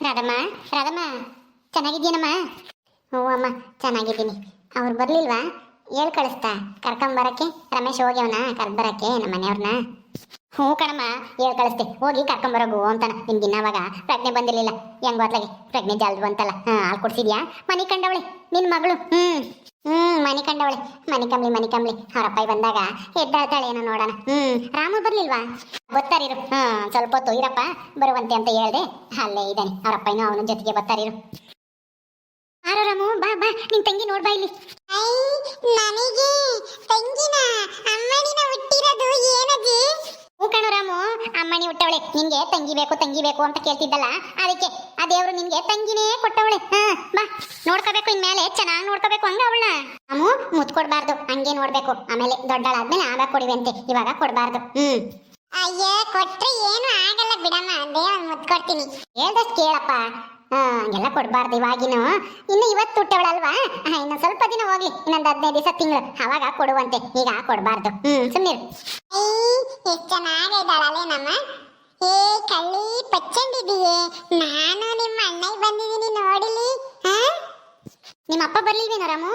ರಾಧಮ್ಮ ರಾಧಮ್ಮ, ಚೆನ್ನಾಗಿದ್ದೀನಮ್ಮ? ಹ್ಞೂ ಅಮ್ಮ, ಚೆನ್ನಾಗಿದ್ದೀನಿ. ಅವ್ರು ಬರಲಿಲ್ವಾ? ಹೇಳಿ ಕಳಿಸ್ತಾ. ಕರ್ಕೊಂಬರಕ್ಕೆ ರಮೇಶ್ ಹೋಗ್ಯವನ ಕರ್ಬರಕ್ಕೆ ನಮ್ಮ ಮನೆಯವ್ರನ್ನ ಹ್ಞೂ ಕಣಮ್ಮ, ಹೇಳಿ ಕಳಿಸ್ತೆ. ಹೋಗಿ ಕರ್ಕೊಂಬರೋಗು ಅಂತಾನ. ನಿಮ್ಗೆ ಇನ್ನಾವಾಗ ಪ್ರಜ್ಞೆ ಬಂದಿರಲಿಲ್ಲ. ಹೆಂಗ್ ಗೊತ್ಲಾಗಿ ಪ್ರಜ್ಞೆ ಜಲ್ದು ಅಂತಲ್ಲ. ಹಾಂ, ಹಾಲು ಕೊಡ್ಸಿದ್ಯಾ? ಮನೆ ಕಂಡವಳೆ ನಿನ್ನ ಮಗಳು. ಹ್ಞೂ ಹ್ಞೂ ಮನೆ ಕಂಡವಳೆ. ಮನೆ ಕಂಬ್ಲಿ ಮನೆ ಕಂಬ್ಲಿ ಅವ್ರಪ್ಪ ಬಂದಾಗ ಎದ್ದಾಳ್ತಾಳೆ ಏನೋ ನೋಡೋಣ. ಹ್ಮ್ ರಾಮು ಬರ್ಲಿಲ್ವಾ? ಗೊತ್ತಾರಿರು ಹ್ಮ್ ಸ್ವಲ್ಪ ಹೊತ್ತು ಇರಪ್ಪ ಬರುವಂತೆ ಅಂತ ಹೇಳ್ದೆ. ಅಲ್ಲೇ ಇದ್ದಾನೆ. ಅವ್ರಪ್ಪ ಇನ್ನೂ ಅವನ ಜೊತೆಗೆ ಬರ್ತಾರಿರು ಆರೋ ರಾಮು? ಬಾ ಬಾ. ನಿನ್ ತಂಗಿ ನೋಡ್ಬಾ ಇಲ್ಲಿ. ನನಗೆ ತಂಗಿನ ಅಮ್ಮನಿನ ಹುಟ್ಟಿರೋದು ಏನದಿ? ಹೂ ಕಣೋ ರಾಮು. ಅಮ್ಮನಿ ಹುಟ್ಟವಳೆ. ನಿಂಗೆ ತಂಗಿ ಬೇಕು ತಂಗಿ ಬೇಕು ಅಂತ ಕೇಳ್ತಿದ್ದಲ್ಲ. ಅದಕ್ಕೆ ದೇವ್ರು ನಿನ್ಗೆ ತಂಗಿನೇ ಕೊಟ್ಟವಳೆ. ಹಾ ಬಾ. ನೋಡ್ಕೋಬೇಕು ಇನ್ಮೇಲೆ. ಚೆನ್ನಾಗಿ ನೋಡ್ಕೋಬೇಕು ಹಂಗ ಅವಳನ್ನ. ರಾಮು ಮುತ್ ಕೊಡ್ಬಾರ್ದು. ಹಂಗೆ ನೋಡ್ಬೇಕು. ಆಮೇಲೆ ದೊಡ್ಡಳಾದ್ಮೇಲೆ ಆಗ ಕೊಡಿವಂತೆ. ಇವಾಗ ಕೊಡ್ಬಾರ್ದು. ಹ್ಮ್. ಅಯ್ಯ ಕೊಟ್ರೆ ಏನು ಆಗಲ್ಲ ಬಿಡಮ್ಮ. ದೇವ್ ಮುತ್ಕೊಡ್ತೀನಿ ಹೇಳ್ದಷ್ಟು ಕೇಳಪ್ಪ. ಹಂಗೆಲ್ಲ ಕೊಡ್ಬಾರ್ದು ಇವಾಗಿನ. ಇನ್ನು ಇವತ್ತು ಹುಟ್ಟವಳಲ್ವಾ? ಇನ್ನು ಸ್ವಲ್ಪ ದಿನ ಹೋಗ್ಲಿ. ಇನ್ನೊಂದು ಹದಿನೈದು ದಿವಸ ತಿಂಗಳು. ಅವಾಗ ಕೊಡುವಂತೆ. ಈಗ ಕೊಡ್ಬಾರ್ದು. ಹ್ಮ್ ಸುಮ್ಮನೆ ಎಷ್ಟು ಚೆನ್ನಾಗಿದ್ದಾಳಲ್ಲೇ ನಮ್ಮ. ಏ, ಕಳ್ಳಿ ಪಚ್ಚಂಡಿದೀಯೇ ನಾನು ನಿಮ್ಮ ಅಣ್ಣಗೆ ಬಂದಿದ್ದೀನಿ ನೋಡಿಲಿ ನಿಮ್ಮ ಅಪ್ಪ ಬರ್ಲಿಲ್ವೇನೋ ರಾಮು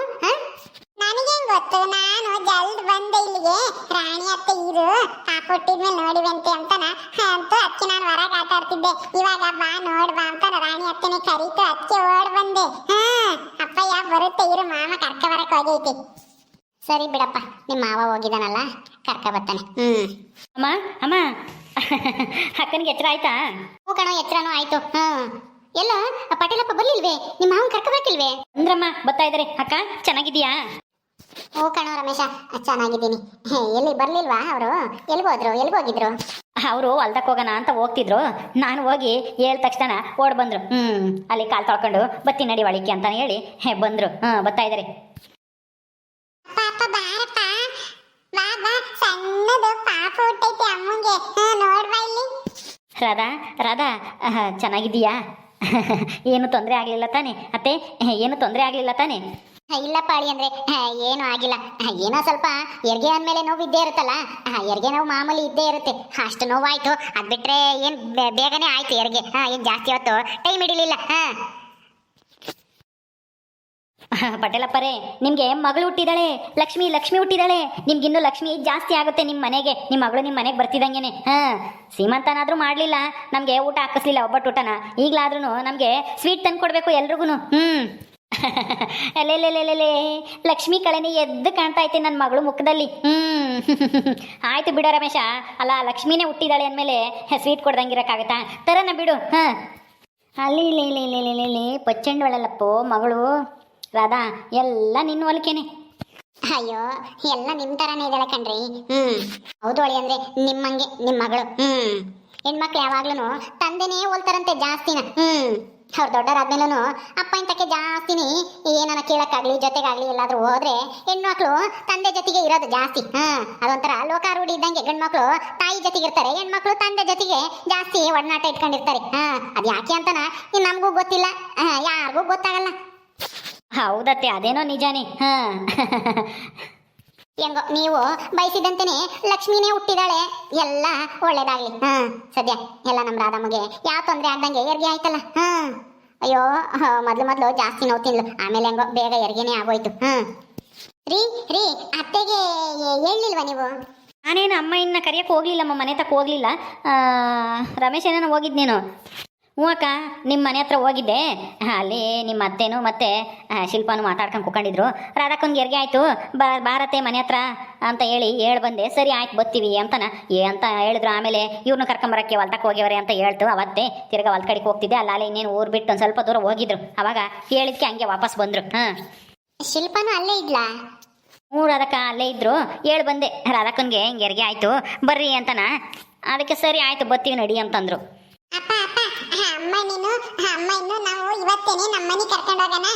ನನಗೇನ್ ಗೊತ್ತು, ನಾನು ಜಲ್ದ್ ಬಂದೆ ಇಲ್ಲಿಗೆ. ರಾಣಿ ಅತ್ತೆ ಇರು ಹಾಕೊಟ್ಟಿದ್ಮೇಲೆ ನೋಡಿವಂತೆ ಅಂತಾನ. ಅಂತ ಅದಕ್ಕೆ ನಾನು ಹೊರಗೆ ಆಟ ಆಡ್ತಿದ್ದೆ ಇವಾಗ ಬಾ, ನೋಡ್ ಬಾ ಅಂತ ರಾಣಿ ಅತ್ತೆನೆ ಕರೀತು ಅದಕ್ಕೆ ಓಡ್ ಬಂದೆ. ಹಾ ಅಪ್ಪಯ್ಯ ಬರುತ್ತೆ ಇರು, ಮಾಮ ಕರ್ಕ ಬರಕ್ ಹೋಗೈತಿ. ಸರಿ ಬಿಡಪ್ಪ ನಿಮ್ಮ ಮಾವ ಹೋಗಿದಾನಲ್ಲ, ಕರ್ಕ ಬರ್ತಾನೆ. ಹ್ಮ್. ಅಮ್ಮ ಅಮ್ಮ ಅಕ್ಕನಿಗೆ ಎಚ್ಚರ ಆಯ್ತಾ? ಹೂ ಕಣ ಎಚ್ಚರನೂ ಆಯ್ತು. ಹ್ಮ್ ಎಲ್ಲ ಪಟೇಲಪ್ಪ ಬರ್ಲಿಲ್ವೇ? ನಿಮ್ಮ ಮಾವನ್ ಕರ್ಕ ಬರ್ಕಿಲ್ವೇ ಅಂದ್ರಮ್ಮ ಬರ್ತಾ ಇದಾರೆ. ಅಕ್ಕ ಚೆನ್ನಾಗಿದ್ಯಾ ಓ ಕಣ ರಮೇಶ ಚೆನ್ನಾಗಿದ್ದೀನಿ. ಎಲ್ಲಿ ಬರ್ಲಿಲ್ವಾ ಅವರು? ಎಲ್ಲಿ ಹೋಗಿದ್ರು? ಅವರು ಹೊಲ್ದಕ್ಕೆ ಹೋಗೋಣ ಅಂತ ಹೋಗ್ತಿದ್ರು. ನಾನು ಹೋಗಿ ಹೇಳಿದ ತಕ್ಷಣ ಓಡ್ ಬಂದ್ರು. ಹ್ಮ್ ಅಲ್ಲಿ ಕಾಲ್ ತೊಳ್ಕೊಂಡು ಬತ್ತಿ ನಡಿ ಅಂತ ಹೇಳಿ ಹೇ, ಬಂದ್ರು. ಹ್ಮ್ ಬರ್ತಾ ಇದಾರೆ ಬಾ ಬಾ ಸಣ್ಣದು ಪಾಪ ಹುಟ್ಟೈತಿ ಅಮ್ಮಂಗೆ ನೋಡ್ಬಾ ಇಲ್ಲಿ ರಾಧಾ ರಾಧಾ ಚೆನ್ನಾಗಿದ್ದೀಯಾ? ಏನು ತೊಂದರೆ ಆಗಲಿಲ್ಲ ತಾನೆ? ಅತ್ತೆ, ಏನು ತೊಂದರೆ ಆಗಲಿಲ್ಲ ತಾನೆ? ಇಲ್ಲ ಪಾಳಿ ಅಂದ್ರೆ ಏನು ಆಗಿಲ್ಲ. ಏನೋ ಸ್ವಲ್ಪ ಹೆರಿಗೆ ಅಂದ್ಮೇಲೆ ನೋವು ಇದ್ದೇ ಇರುತ್ತಲ್ಲ? ಹೆರಿಗೆ ನೋವು ಮಾಮೂಲಿ ಇದ್ದೇ ಇರುತ್ತೆ. ಅಷ್ಟು ನೋವಾಯ್ತು. ಅದು ಬಿಟ್ಟರೆ ಏನ್ ಬೇಗನೆ ಆಯ್ತು ಹೆರಿಗೆ ಏನ್ ಜಾಸ್ತಿ ಹೊತ್ತು ಟೈಮ್ ಹಿಡಿಲಿಲ್ಲ. ಹಾ ಪಟೇಲಪ್ಪರೇ, ನಿಮ್ಗೆ ಮಗಳು ಹುಟ್ಟಿದಾಳೆ, ಲಕ್ಷ್ಮಿ ಲಕ್ಷ್ಮಿ ಹುಟ್ಟಿದಾಳೆ, ನಿಮ್ಗಿನ್ನೂ ಲಕ್ಷ್ಮಿ ಜಾಸ್ತಿ ಆಗುತ್ತೆ ನಿಮ್ಮ ಮನೆಗೆ ನಿಮ್ಮ ಮಗಳು ನಿಮ್ಮ ಮನೆಗೆ ಬರ್ತಿದಂಗೆನೆ ಹ, ಸೀಮಂತನಾದ್ರೂ ಮಾಡ್ಲಿಲ್ಲ, ನಮ್ಗೆ ಊಟ ಹಾಕಿಸ್ಲಿಲ್ಲ ಒಬ್ಬಟ್ಟು ಊಟನ. ಈಗ್ಲಾದ್ರೂ ನಮ್ಗೆ ಸ್ವೀಟ್ ತಂದು ಕೊಡ್ಬೇಕು ಎಲ್ರಿಗೂ ಹ್ಮ್. ಅಲ್ಲೆಲ್ಲೆಲ್ಲೆಲ್ಲೆ ಲಕ್ಷ್ಮಿ ಕಳೆನೆ ಎದ್ದು ಕಾಣ್ತಾ ಐತೆ ನನ್ನ ಮಗಳು ಮುಖದಲ್ಲಿ. ಹ್ಮ್. ಆಯ್ತು ಬಿಡ ರಮೇಶ. ಅಲ್ಲ, ಲಕ್ಷ್ಮಿನೇ ಹುಟ್ಟಿದಾಳೆ ಅಂದಮೇಲೆ ಸ್ವೀಟ್ ಕೊಡ್ದಂಗಿರಕ್ಕಾಗತ್ತಾ? ತರನ ಬಿಡು. ಹಾ. ಅಲ್ಲಿ ಇಲ್ಲಿ ಪಚ್ಚಂಡವಳಲ್ಲಪ್ಪೋ ಮಗಳು. ರಾಧಾ ಎಲ್ಲ ನಿನ್ನ ಹೊಲಿಕೆನೆ. ಅಯ್ಯೋ ಎಲ್ಲ ನಿಮ್ ತರಾನೇ ಇದ್ದಾಳೆ ಕಣ್ರಿ. ಹ್ಮ್. ಹೌದು ಅಳಿ ಅಂದ್ರೆ ನಿಮ್ಮಂಗೆ ನಿಮ್ಮ ಮಗಳು. ಹ್ಮ್. ಹೆಣ್ಮಕ್ಳು ಯಾವಾಗ್ಲೂ ತಂದೆನೇ ಹೋಲ್ತಾರಂತೆ ಜಾಸ್ತಿನ. ಹ್ಮ್. ಅವ್ರು ದೊಡ್ಡರಾದ್ಮೇಲೂ ಅಪ್ಪ ಇಂತಕ್ಕೆ ಜಾಸ್ತಿನಿ ಏನನ್ನ ಕೇಳಕ್ಕಾಗ್ಲಿ ಜೊತೆಗಾಗ್ಲಿ ಎಲ್ಲಾದ್ರೂ ಹೋದ್ರೆ ಹೆಣ್ಮಕ್ಳು ತಂದೆ ಜೊತೆಗೆ ಇರೋದು ಜಾಸ್ತಿ. ಹಾ. ಅದೊಂಥರ ಲೋಕಾರೂಢಿ ಇದ್ದಂಗೆ ಗಂಡ್ಮಕ್ಳು ತಾಯಿ ಜೊತೆಗೆ ಇರ್ತಾರೆ. ಹೆಣ್ಮಕ್ಳು ತಂದೆ ಜೊತೆಗೆ ಜಾಸ್ತಿ ಒಡನಾಟ ಇಟ್ಕೊಂಡಿರ್ತಾರೆ. ಹಾ ಅದ್ ಯಾಕೆ ಅಂತನ ನಮಗೂ ಗೊತ್ತಿಲ್ಲ. ಹಾ ಯಾರಿಗೂ ಗೊತ್ತಾಗಲ್ಲ. ಹೌದತ್ತೆ ಅದೇನೋ ನಿಜಾನೇ. ಹಾ. ಹೆಂಗೋ ನೀವು ಬಯಸಿದಂತೆನೆ ಲಕ್ಷ್ಮಿನೇ ಹುಟ್ಟಿದಾಳೆ. ಎಲ್ಲ ಒಳ್ಳೇದಾಗ್ಲಿ. ಹಾ ಸದ್ಯ. ಎಲ್ಲ ನಮ್ಮ ರಾಧಮ್ಮಗೆ. ಯಾವ ತೊಂದರೆ ಆಗ್ದಂಗೆ ಹೆರಿಗೆ ಆಯ್ತಲ್ಲ. ಹಾ. ಅಯ್ಯೋ ಮೊದಲು ಮೊದ್ಲು ಮೊದ್ಲು ಜಾಸ್ತಿ ನೋವು ತಿನ್ಲು. ಆಮೇಲೆ ಹೆಂಗೋ ಬೇಗ ಹೆರಿಗೆನೇ ಆಗೋಯ್ತು. ಹಾ. ರೀ ರೀ ಅತ್ತೆಗೆ ಹೇಳಿಲ್ವಾ ನೀವು? ನಾನೇನು ಅಮ್ಮ ಇನ್ನ ಕರಿಯಕ್ಕೆ ಹೋಗ್ಲಿಲ್ಲಮ್ಮ ಮನೆ ತಕ್ಕ ಹೋಗ್ಲಿಲ್ಲ. ಆ, ರಮೇಶ್ ಏನೇನು ಹೋಗಿದ್ ನೀನು ಹ್ಞೂ ಅಕ್ಕ ನಿಮ್ಮ ಮನೆ ಹತ್ರ ಹೋಗಿದ್ದೆ. ಅಲ್ಲಿ ನಿಮ್ಮ ಅತ್ತೆನೂ ಮತ್ತೆ ಶಿಲ್ಪನೂ ಮಾತಾಡ್ಕೊಂಡು ಕುಕೊಂಡಿದ್ರು ರಾಧಾಕೊಂದು ಹೆರಿಗೆ ಆಯಿತು. ಬಾ ಬಾರತ್ತೆ ಮನೆ ಹತ್ರ ಅಂತ ಹೇಳಿ ಹೇಳಿ ಬಂದೆ. ಸರಿ ಆಯ್ತು ಬರ್ತೀವಿ ಅಂತನ. ಏ ಅಂತ ಹೇಳಿದ್ರು. ಆಮೇಲೆ ಇವ್ರನ್ನ ಕರ್ಕೊಂಬರಕ್ಕೆ ಹೊಲ್ತಕ್ಕೆ ಹೋಗ್ಯವ್ರೆ ಅಂತ ಹೇಳ್ತು. ಅವತ್ತೆ ತಿರ್ಗಾ ಹೊಲ್ದ ಕಡೆಗೆ ಹೋಗ್ತಿದ್ದೆ. ಅಲ್ಲ ಅಲ್ಲಿ ಇನ್ನೇನು ಊರು ಬಿಟ್ಟು ಒಂದು ಸ್ವಲ್ಪ ದೂರ ಹೋಗಿದ್ರು. ಅವಾಗ ಹೇಳಿದ್ಕೆ ಹಂಗೆ ವಾಪಸ್ ಬಂದರು. ಹಾಂ. ಶಿಲ್ಪಾನು ಅಲ್ಲೇ ಇದ್ಲಾ? ಹ್ಞೂ ರಾಧಕ್ಕ ಅಲ್ಲೇ ಇದ್ರು. ಹೇಳಿ ಬಂದೆ. ರಾಧಕ್ಕನ್ಗೆ ಹಿಂಗೆ ಹೆರಿಗೆ ಆಯಿತು. ಬರ್ರಿ ಅಂತನ. ಅದಕ್ಕೆ ಸರಿ ಆಯಿತು ಬರ್ತೀವಿ ನಡಿ ಅಂತಂದರು. ಅಪ್ಪ ಅಪ್ಪ ನೀನು ಅಮ್ಮ ಇನ್ನು ನಾವು ಇವತ್ತೇನೆ ನಮ್ಮನೆ ಕರ್ಕೊಂಡು ಹೋಗೋಣ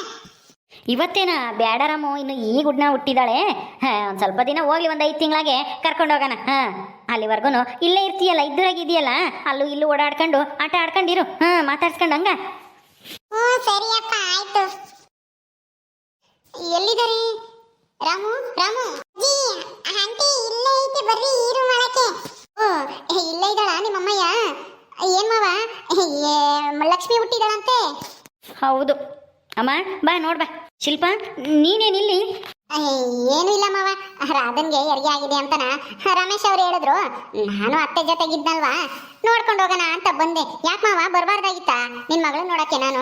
ಇವತ್ತೇನ ಬ್ಯಾಡರಾಮು ಇನ್ನು ಈ ಗುಡ್ನ ಹುಟ್ಟಿದಾಳೆ. ಒಂದು ಸ್ವಲ್ಪ ದಿನ ಹೋಗ್ಲಿ ಒಂದು ಐದು ತಿಂಗಳಾಗೆ ಕರ್ಕೊಂಡು ಹೋಗೋಣ ಹಾಂ ಅಲ್ಲಿವರೆಗೂ ಇಲ್ಲೇ ಇರ್ತೀಯಲ್ಲ ಇದ್ದರಾಗಿದೆಯಲ್ಲ ಅಲ್ಲೂ ಇಲ್ಲೂ ಓಡಾಡ್ಕೊಂಡು ಆಟ ಆಡ್ಕೊಂಡಿರು. ಹಾಂ ಮಾತಾಡ್ಸ್ಕೊಂಡು ಹಂಗ. ಹ್ಞೂ ಸರಿಯಪ್ಪ ಆಯ್ತು. ಎಲ್ಲಿದ್ದಾರೆ? ರಾಮು ರಾಮು ಜಿ ಆಂಟಿ ಇಲ್ಲೇ ಐತೆ ಬರ್ರಿ ಈರು ಮಾಡಕ್ಕೆ ಓ ಇಲ್ಲೇ ಇದ್ದಾಳ ನಿಮ್ಮ ಅಮ್ಮಯ್ಯ ಏನ್ ಮಾವ ಏ, ಲಕ್ಷ್ಮಿ ಹುಟ್ಟಿದಳಂತೆ ಹೌದು. ಅಮ್ಮ ಬಾ ನೋಡ್ಬಾ ಶಿಲ್ಪ ನೀನೇನಿಲ್ಲಿ ಏನು ಇಲ್ಲ ಮಾವ. ರಾಧನ್ಗೆ ಹೆರಿಗೆ ಆಗಿದೆ ಅಂತನ ರಮೇಶ್ ಅವ್ರು ಹೇಳಿದ್ರು. ನಾನು ಅತ್ತೆ ಜೊತೆಗಿದ್ದಲ್ವಾ ನೋಡ್ಕೊಂಡು ಹೋಗೋಣ ಅಂತ ಬಂದೆ. ಯಾಕೆ ಮಾವ ಬರಬಾರ್ದಾಗಿತ್ತಾ? ನಿನ್ ಮಗಳು ನೋಡಕ್ಕೆ ನಾನು?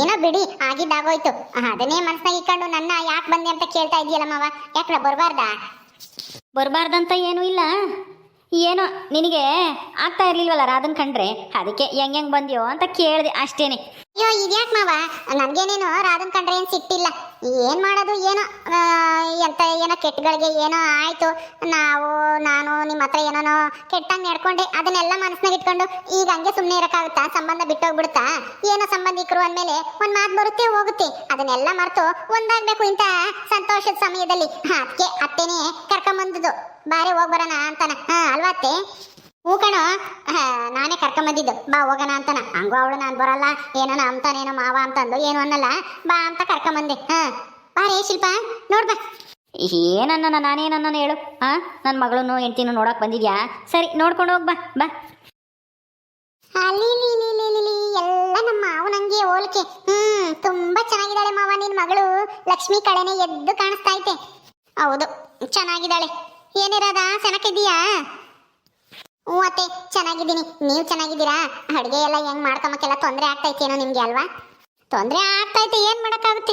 ಏನೋ ಬಿಡಿ ಆಗಿದ್ದಾಗೋಯ್ತು. ಅದನ್ನೇ ಮನಸ್ಸಾಗಿ ಇಟ್ಕೊಂಡು ನನ್ನ ಯಾಕೆ ಬಂದೆ ಅಂತ ಕೇಳ್ತಾ ಇದೆಯಲ್ಲ ಮಾವ? ಯಾಕೆ ಬರಬಾರ್ದ? ಬರಬಾರ್ದಂತ ಏನೂ ಇಲ್ಲ. ಏನೋ ನಿನಗೆ ಆಗ್ತಾ ಇರ್ಲಿಲ್ವಲ್ಲ ರಾಧನ್ ಕಂಡ್ರೆ? ಅದಕ್ಕೆ ಹೆಂಗ್ ಹೆಂಗ್ ಬಂದ್ಯೋ ಅಂತ ಕೇಳಿದೆ ಅಷ್ಟೇನೆ. ಅಯ್ಯೋ, ಇದ್ಯಾಕ್ ಮಾವ? ನನ್ಗೇನೇನು ರಾಧನ್ ಕಂಡ್ರೆ ಏನ್ ಸಿಟ್ಟಿಲ್ಲ. ಏನ್ ಮಾಡೋದು, ಏನೋ ಎಂತ ಏನೋ ಕೆಟ್ಟಗಳಿಗೆ ಏನೋ ಆಯ್ತು. ನಾವು, ನಾನು ನಿಮ್ಮ ಹತ್ರ ಏನೋ ಕೆಟ್ಟಂಗ್ ನಡ್ಕೊಂಡೆ. ಅದನ್ನೆಲ್ಲ ಮನಸ್ನಾಗ ಇಟ್ಕೊಂಡು ಈಗ ಹಂಗೆ ಸುಮ್ಮನೆ ಇರಕ್ಕಾಗುತ್ತಾ? ಸಂಬಂಧ ಬಿಟ್ಟೋಗ್ಬಿಡುತ್ತಾ? ಏನೋ ಸಂಬಂಧಿಕರು ಅಂದ್ಮೇಲೆ ಒಂದ್ ಮಾತು ಬರುತ್ತೆ, ಹೋಗುತ್ತೆ. ಅದನ್ನೆಲ್ಲ ಮರೆತು ಒಂದಾಗ್ಬೇಕು ಇಂತ ಸಂತೋಷದ ಸಮಯದಲ್ಲಿ. ಅದಕ್ಕೆ ಅತ್ತೇನೆ ಕರ್ಕೊಂಬಂದದು ಬಾರೆ ಹೋಗ್ಬರೋಣ ಅಂತಾನ. ಹಾ, ಅಲ್ವಾ ಅತ್ತೆ? ಹೂ ಕಣ. ಹಾ, ನಾನೇ ಕರ್ಕೊಂಬಂದಿದ್ದು ಬಾ ಹೋಗೋಣ ಅಂತಾನ. ಹಂಗೂ ಅವಳು ನಾನು ಬರಲ್ಲ. ಏನೋ ಅಂತಾನೇನೋ ಮಾವ ಅಂತಂದು ಏನು ಅನ್ನಲ್ಲ. ಬಾ ಅಂತ ಕರ್ಕೊಂಬಂದೆ ಹಾ. ಬಾ ರೇ ಶಿಲ್ಪ. ನೋಡ್ ಬಾ. ಏನನ್ನ ನಾನೇನನ್ನ ಹೇಳು? ಆ? ನನ್ನ ಮಗಳನ್ನು ಹೆಂಡ್ತಿನೂ ನೋಡಕ್ ಬಂದಿದ್ಯಾ? ಸರಿ ನೋಡ್ಕೊಂಡು ಹೋಗ್ಬಾ ಬಾ. ಬಾ. ಅಲ್ಲಿ ಎಲ್ಲ ನಮ್ಮ ಮಾವನಂಗೆ ಹೋಲಿಕೆ. ಹ್ಮ್ ತುಂಬಾ ಚೆನ್ನಾಗಿದ್ದಾಳೆ ಮಾವ ನಿನ್ ಮಗಳು. ಲಕ್ಷ್ಮಿ ಕಡೆನೆ ಎದ್ದು ಕಾಣಿಸ್ತಾ ಐತೆ. ಹೌದು ಚೆನ್ನಾಗಿದ್ದಾಳೆ. ಏನಿರೋದ ಚೆನ್ನಾಗಿದ್ದೀಯಾ ಹ್ಞೂ ಚೆನ್ನಾಗಿದ್ದೀನಿ. ನೀವು ಚೆನ್ನಾಗಿದ್ದೀರಾ? ಅಡುಗೆ ಎಲ್ಲ ಹೆಂಗ್ ಮಾಡ್ಕೊಂಬಕ್ಕೆಲ್ಲ ತೊಂದರೆ ಆಗ್ತೈತೇನೋ ನಿಮ್ಗೆ ಅಲ್ವಾ? ತೊಂದರೆ ಆಗ್ತೈತೆ, ಏನ್ ಮಾಡಕ್ಕಾಗುತ್ತೆ?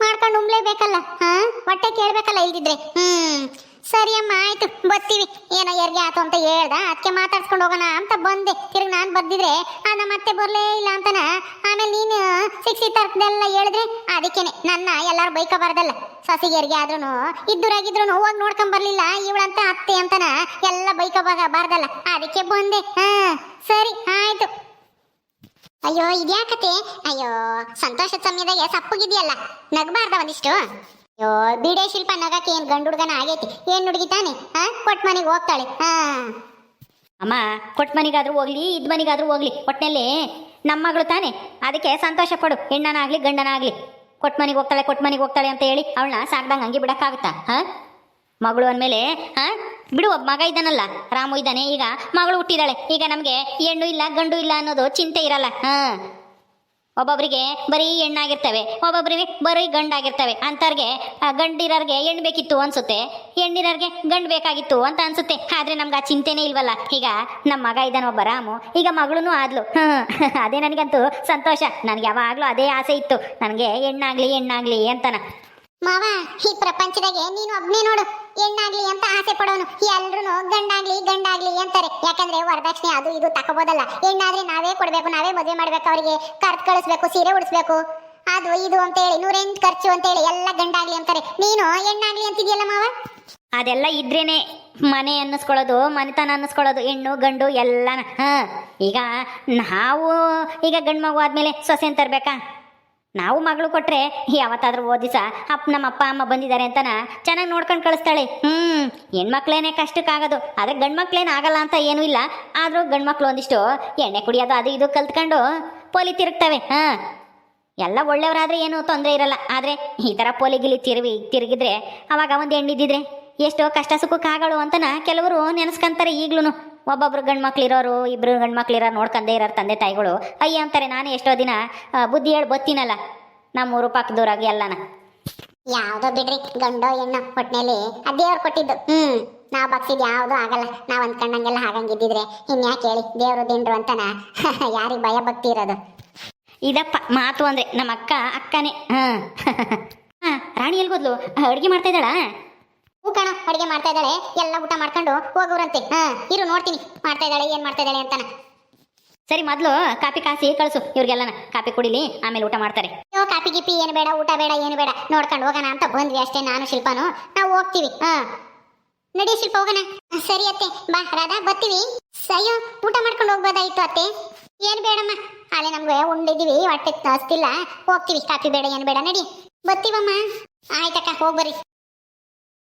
ಮಾಡ್ಕೊಂಡು ಉಮ್ಲೇಬೇಕಲ್ಲ ಹಾ? ಹೊಟ್ಟೆ ಕೇಳ್ಬೇಕಲ್ಲ ಇಲ್ದಿದ್ರೆ. ಹ್ಮ್. ಸರಿ ಅಮ್ಮ, ಆಯ್ತು. ಬರ್ತೀವಿ. ಏನೋ ಯಾರಿಗೆ ಆತು ಅಂತ ಹೇಳ್ದ. ಅದಕ್ಕೆ ಮಾತಾಡ್ಸ್ಕೊಂಡು ಹೋಗೋಣ ಅಂತ ಬಂದೆ. ತಿರ್ಗಿ ನಾನು ಬರ್ದಿದ್ರೆ, ಆ ಮತ್ತೆ ಬರ್ಲೇ ಇಲ್ಲ ಅಂತನ? ಆಮೇಲೆ ನೀನು ಸಿಕ್ಸಿ ತರ್ಕದೆಲ್ಲ ಹೇಳಿದ್ರೆ? ಅದಕ್ಕೇನೆ. ನನ್ನ, ಎಲ್ಲಾರು ಬೈಕ ಸಸಿಗೆ ಹೆರಿಗೆ ಆದ್ರೂ ಇದ್ದೂರಾಗಿದ್ರು ಹೋಗಿ ನೋಡ್ಕೊಂಡ್ ಬರ್ಲಿಲ್ಲ ಇವಳಂತ ಅತ್ತೆ ಅಂತನ ಎಲ್ಲ ಬೈಕಬಾರ್ದಲ್ಲ ಅದಕ್ಕೆ ಬಂದೆ. ಹಾ, ಸರಿ, ಆಯ್ತು. ಅಯ್ಯೋ ಇದ್ಯಾಕತೆ ಅಯ್ಯೋ, ಸಂತೋಷದ ಸಮಯದಾಗ ಸಪ್ಪಗಿದೆಯಲ್ಲ. ನಗಬಾರ್ದ ಒಂದಿಷ್ಟು? ಅಯ್ಯೋ, ಬಿಡೆ ಶಿಲ್ಪ ನಗಕ್ಕೆ ಏನ್ ಗಂಡು ಹುಡುಗನ ಆಗೈತಿ. ಏನ್ ಹುಡುಗಿ ತಾನೆ? ಹಾ, ಕೊಟ್ ಮನೆಗೆ ಹೋಗ್ತಾಳೆ. ಹಾ. ಅಮ್ಮ ಕೊಟ್ಟ ಮನಿಗಾದ್ರೂ ಹೋಗ್ಲಿ, ಇದ್ ಮನಿಗಾದ್ರೂ ಹೋಗ್ಲಿ. ಒಟ್ನಲ್ಲಿ ನಮ್ಮ ಮಗಳು ತಾನೆ. ಅದಕ್ಕೆ ಸಂತೋಷ ಪಡು. ಹೆಣ್ಣನಾಗ್ಲಿ, ಗಂಡನಾಗ್ಲಿ. ಕೊಟ್ಟ ಮನೆಗೆ ಹೋಗ್ತಾಳೆ ಕೊಟ್ಟ ಮನೆಗೆ ಹೋಗ್ತಾಳೆ ಅಂತ ಹೇಳಿ ಅವಳನ್ನ ಸಾಕ್ದಂಗೆ ಹಂಗೆ ಬಿಡಕ್ಕಾಗುತ್ತಾ, ಹ? ಮಗಳು ಅಂದಮೇಲೆ, ಹ? ಬಿಡು, ಒಬ್ಬ ಮಗ ಇದ್ದಾನಲ್ಲ, ರಾಮು ಇದ್ದಾನೆ, ಈಗ ಮಗಳು ಹುಟ್ಟಿದಾಳೆ, ಈಗ ನಮಗೆ ಹೆಣ್ಣು ಇಲ್ಲ, ಗಂಡು ಇಲ್ಲ ಅನ್ನೋದು ಚಿಂತೆ ಇರಲ್ಲ, ಹಾ? ಒಬ್ಬೊಬ್ರಿಗೆ ಬರೀ ಹೆಣ್ಣಾಗಿರ್ತವೆ, ಒಬ್ಬೊಬ್ರಿಗೆ ಬರೀ ಗಂಡಾಗಿರ್ತವೆ ಅಂಥವ್ರಿಗೆ ಗಂಡಿರೋರಿಗೆ ಹೆಣ್ಣು ಬೇಕಿತ್ತು ಅನ್ಸುತ್ತೆ ಹೆಣ್ಣಿರೋರಿಗೆ ಗಂಡು ಬೇಕಾಗಿತ್ತು ಅಂತ ಅನ್ಸುತ್ತೆ. ಆದ್ರೆ ನಮ್ಗೆ ಆ ಚಿಂತೆನೇ ಇಲ್ವಲ್ಲ. ಈಗ ನಮ್ಮ ಮಗ ಇದ್ದಾನೆ ಒಬ್ಬ ರಾಮು, ಈಗ ಮಗಳೂ ಆದ್ಲು. ಅದೇ ನನಗಂತೂ ಸಂತೋಷ. ನನಗೆ ಯಾವಾಗಲೂ ಅದೇ ಆಸೆ ಇತ್ತು. ನನಗೆ ಹೆಣ್ಣಾಗ್ಲಿ ಹೆಣ್ಣಾಗ್ಲಿ ಅಂತನ. ಮಾವ, ಈ ಪ್ರಪಂಚದಾಗೆ ನೀನು ಒಬ್ನೇ ನೋಡು. ಹೆಣ್ಣಾಗ್ಲಿ ಅಂತ ಆಸೆ ಪಡೋನು. ಎಲ್ರು ಗಂಡಾಗ್ಲಿ ಗಂಡಾಗ್ಲಿ ಅಂತಾರೆ. ಯಾಕಂದ್ರೆ ವರದಕ್ಷಿಣೆ ಅದು ಇದು ತಕೋಬೋದಲ್ಲ ಹೆಣ್ಣಾದ್ರೆ ನಾವೇ ಕೊಡ್ಬೇಕು, ನಾವೇ ಮದುವೆ ಮಾಡ್ಬೇಕು, ಅವರಿಗೆ ಕರ್ತ್ ಕಳಿಸ್ಬೇಕು, ಸೀರೆ ಉಡಿಸ್ಬೇಕು. ಅದು, ಇದು ಅಂತ ಹೇಳಿ ನೂರೆಂಟು ಖರ್ಚು ಅಂತ ಹೇಳಿ ಎಲ್ಲ ಗಂಡಾಗ್ಲಿ ಅಂತಾರೆ. ನೀನು ಹೆಣ್ಣಾಗ್ಲಿ ಅಂತಿದ್ಯಲ್ಲ ಮಾವ? ಅದೆಲ್ಲ ಇದ್ರೇನೆ ಮನೆ ಅನ್ನಿಸ್ಕೊಳ್ಳೋದು, ಮನೆತನ ಅನ್ನಿಸ್ಕೊಳ್ಳೋದು, ಹೆಣ್ಣು, ಗಂಡು ಎಲ್ಲ ಹಾ, ಈಗ ನಾವು, ಈಗ ಗಂಡು ಮಗು ಆದ್ಮೇಲೆ ಸೊಸೆ ನಾವು ಮಗಳು ಕೊಟ್ರೆ ಯಾವತ್ತಾದ್ರೂ ಓದಿಸ ಅಪ್ಪ ನಮ್ಮ ಅಪ್ಪ, ಅಮ್ಮ ಬಂದಿದ್ದಾರೆ ಅಂತನ ಚೆನ್ನಾಗಿ ನೋಡ್ಕೊಂಡು ಕಳಿಸ್ತಾಳೆ. ಹ್ಮ್, ಹೆಣ್ಮಕ್ಳೇನೆ ಕಷ್ಟಕ್ಕಾಗೋದು. ಆದ್ರೆ ಗಂಡು ಮಕ್ಳೇನು ಆಗಲ್ಲ ಅಂತ ಏನೂ ಇಲ್ಲ. ಆದ್ರೂ ಗಂಡ್ಮಕ್ಳು ಒಂದಿಷ್ಟು ಎಣ್ಣೆ ಕುಡಿಯೋದು, ಅದು ಇದು ಕಲ್ತ್ಕೊಂಡು ಪೋಲಿ ತಿರುಗ್ತವೆ. ಹಾ, ಎಲ್ಲ ಒಳ್ಳೆಯವರಾದ್ರೆ ಏನು ತೊಂದರೆ ಇರಲ್ಲ. ಆದರೆ ಈ ಥರ ಪೋಲಿಗಿಲಿ ತಿರುವಿ, ತಿರುಗಿದ್ರೆ ಅವಾಗ ಒಂದು ಹೆಣ್ಣಿದ್ದಿದ್ರೆ ಎಷ್ಟೋ ಕಷ್ಟ ಸುಖಕ್ಕಾಗಳು ಅಂತನ ಕೆಲವರು ನೆನೆಸ್ಕೊಂತಾರೆ ಈಗ್ಲೂ ಒಬ್ಬೊಬ್ರು ಗಂಡು ಇರೋರು ಇಬ್ರು ಗಂಡು ಇರೋರು ನೋಡ್ಕೊಂಡೇ ಇರೋರು ತಂದೆ ತಾಯಿಗಳು. ಅಯ್ಯ ಅಂತಾರೆ ನಾನು ಎಷ್ಟೋ ದಿನ ಬುದ್ಧಿ ಹೇಳಿ ಬತ್ತೀನಲ್ಲ ನಮ್ಮೂರು ಪಕ್ಕದೂರಾಗಿ ಎಲ್ಲನ. ಯಾವ್ದೋ ಬಿಡ್ರಿ ಗಂಡೋ ಹೆಣ್ಣು ಅದೇ ದೇವ್ರು ಕೊಟ್ಟಿದ್ದು. ಹ್ಮ್ ನಾವು ಬಗ್ಸಿದ್ ಯಾವ್ದು ಆಗಲ್ಲ. ನಾವ್ ಅಂದ್ಕೊಂಡಂಗೆಲ್ಲ ಆಗಂಗಿದ್ದಿದ್ರೆ ಇನ್ಯಾಕೆ ಹೇಳಿ ದೇವ್ರು ದಿಂಡ್ರು ಅಂತನ? ಯಾರಿಗೆ ಭಯ ಭಕ್ತಿ ಇರೋದು? ಇದಪ್ಪ ಮಾತು ಅಂದ್ರೆ ನಮ್ಮ ಅಕ್ಕ ಅಕ್ಕನೇ. ಹಾಂ. ಹಾಂ ರಾಣಿ ಎಲ್ಗೋದ್ಲು? ಅಡುಗೆ ಮಾಡ್ತಾ ಇದ್ದಾಳಾ? ಹೂ ಕಣ ಅಡಿಗೆ ಮಾಡ್ತಾ ಇದ್ದಾಳೆ ಎಲ್ಲ ಊಟ ಮಾಡ್ಕೊಂಡು ಹೋಗೋರಂತೆ. ಹಾ ಇರು ನೋಡ್ತೀನಿ. ಮಾಡ್ತಾ ಇದ್ದಾಳೆ ಏನ್ ಮಾಡ್ತಾ ಇದ್ದಾಳೆ ಅಂತಾನ. ಸರಿ ಮೊದಲು ಕಾಪಿ ಕಾಸಿ ಕಳಿಸು ಇವ್ರಿಗೆಲ್ಲನ. ಕಾಪಿ ಕುಡಿಲಿ ಆಮೇಲೆ ಊಟ ಮಾಡ್ತಾರೆ. ಅಯ್ಯೋ ಕಾಪಿ ಗಿಪಿ ಏನು ಬೇಡ ಊಟ ಬೇಡ ಏನು ಬೇಡ. ನೋಡ್ಕೊಂಡು ಹೋಗೋಣ ಅಂತ ಬಂದ್ವಿ ಅಷ್ಟೇ ನಾನು ಶಿಲ್ಪಾನು. ನಾವು ಹೋಗ್ತೀವಿ. ಹಾ. ನಡಿ ಶಿಲ್ಪ ಹೋಗೋಣ. ಸರಿ ಅತ್ತೆ ಬಾ ರಾಧಾ ಬರ್ತೀವಿ. ಅಯ್ಯೋ ಊಟ ಮಾಡ್ಕೊಂಡು ಹೋಗ್ಬೋದಾಯ್ತು ಅತ್ತೆ. ಏನು ಬೇಡಮ್ಮ. ಅಲ್ಲೇ ನಮ್ಗೆ ಉಂಡಿದೀವಿ ಹೊಟ್ಟೆ ಹಸ್ತಿಲ್ಲ. ಹೋಗ್ತೀವಿ ಕಾಫಿ ಬೇಡ ಏನು ಬೇಡ ನಡಿ. ಬರ್ತೀವಮ್ಮ. ಆಯ್ತಕ್ಕ ಹೋಗ್ಬರ್ರಿ.